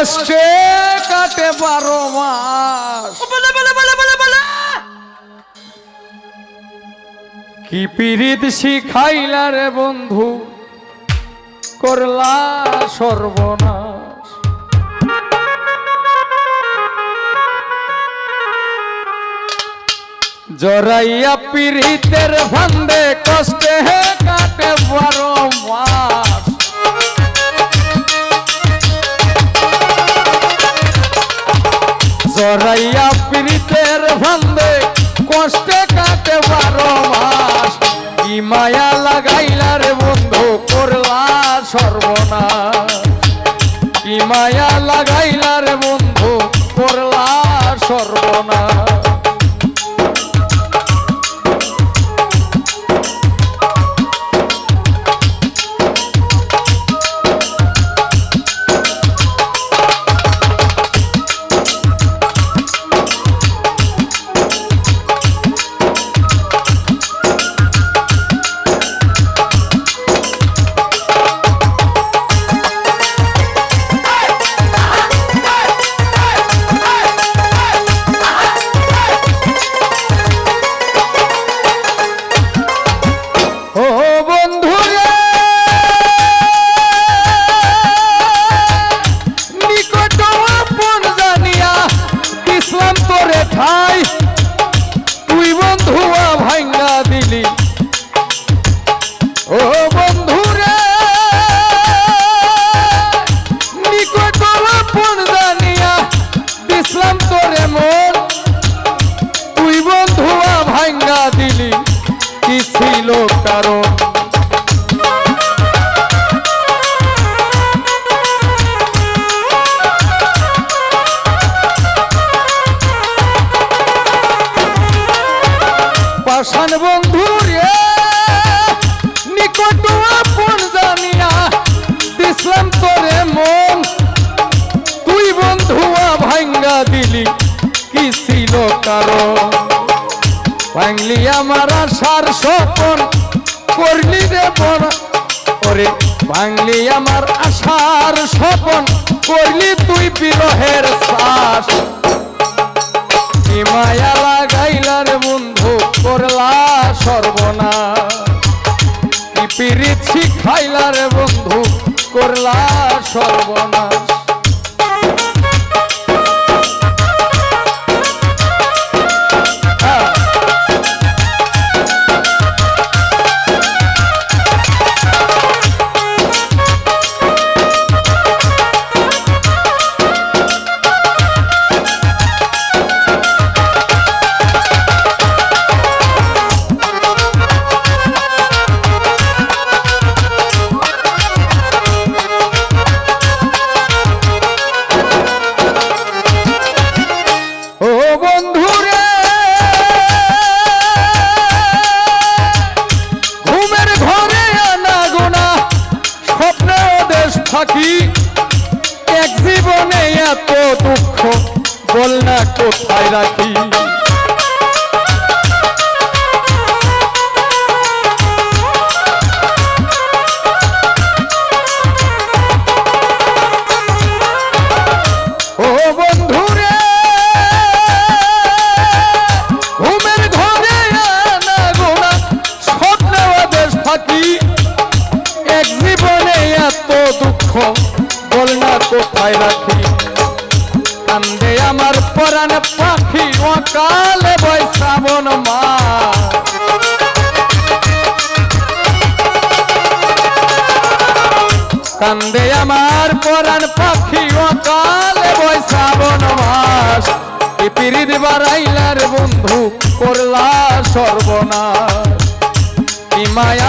কষ্টে কাটে বারো মাস। বলে বলে বলে বলে বলে। কি পিরিত শিখাইলা রে বন্ধু? করলা সর্বনাশ। জরাইয়া পিরিতের ভান্দে কষ্টে জরাইয়া পিরিতের ভান্দে কষ্টে কাটে বারো মাস। কি মায়া লাগাইলা রে বন্ধু, করলা সর্বনাশ। কি মায়া লাগাইলা রে বন্ধু, করলা সর্বনাশ। তোরে মন। তুই বন্ধুয়া ভাঙ্গা দিলি, কি ছিল কারণ? পাষাণ বন্ধু রে, নিকট আপন জানিয়া দিসলাম তোরে মন। তুই বন্ধুয়া ভাঙ্গা দিলি কারণ ভাঙলি আমার আশার স্বপন করলি রে বড় ওরে ভাঙলি আমার আশার স্বপন করলি তুই বিরহের শ্বাস। মায়া লাগাইলা রে বন্ধু করলা সর্বনা। কি পিরিত শিখাইলা রে বন্ধু করলা সর্বনাশ থাকি। এক জীবনে এত দুঃখ বল না কোথায় রাখি। কান্দে আমার পরাণ পাখি অকালে বয় শ্রাবণ মা। কান্দে আমার পরাণ পাখি অকালে বয় শ্রাবণ মাস। পিরিত বাড়াইলার বন্ধু করলা সর্বনাশ। মায়া